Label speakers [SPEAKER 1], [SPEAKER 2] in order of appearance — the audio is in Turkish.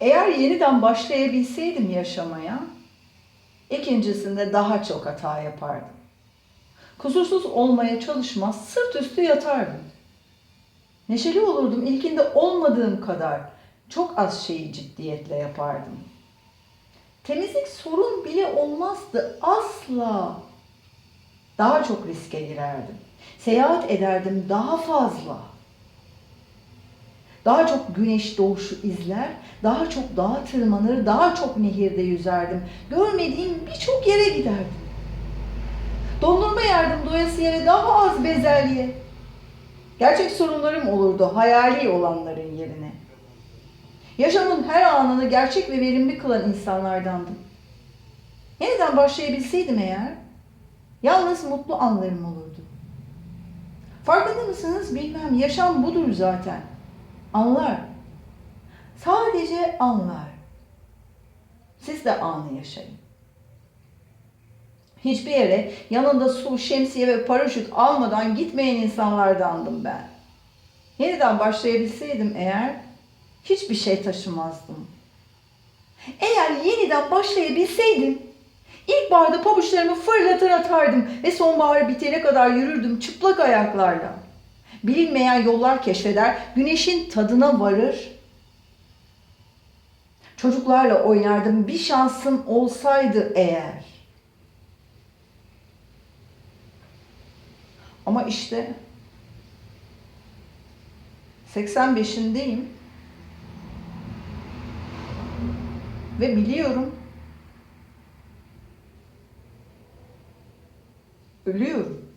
[SPEAKER 1] Eğer yeniden başlayabilseydim yaşamaya, ikincisinde daha çok hata yapardım. Kusursuz olmaya çalışmaz, sırt üstü yatardım. Neşeli olurdum, ilkinde olmadığım kadar çok az şeyi ciddiyetle yapardım. Temizlik sorun bile olmazdı asla. Daha çok riske girerdim. Seyahat ederdim daha fazla. Daha çok güneş doğuşu izler, daha çok dağa tırmanır, daha çok nehirde yüzerdim. Görmediğim birçok yere giderdim. Dondurma yerdim doyasıya ve daha az bezelye. Gerçek sorunlarım olurdu hayali olanların yerine. Yaşamın her anını gerçek ve verimli kılan insanlardandım. Yeniden başlayabilseydim eğer, yalnız mutlu anlarım olurdu. Farkında mısınız bilmem, yaşam budur zaten. Anlar. Sadece anlar. Siz de anı yaşayın. Hiçbir yere yanında su, şemsiye ve paraşüt almadan gitmeyen insanlardandım ben. Yeniden başlayabilseydim eğer hiçbir şey taşımazdım. Eğer yeniden başlayabilseydim ilkbaharda pabuçlarımı fırlatır atardım ve sonbahar bitene kadar yürürdüm çıplak ayaklarla. Bilinmeyen yollar keşfeder, güneşin tadına varır. Çocuklarla oynardım bir şansım olsaydı eğer. Ama işte 85'indeyim. Ve biliyorum. Ölüyorum.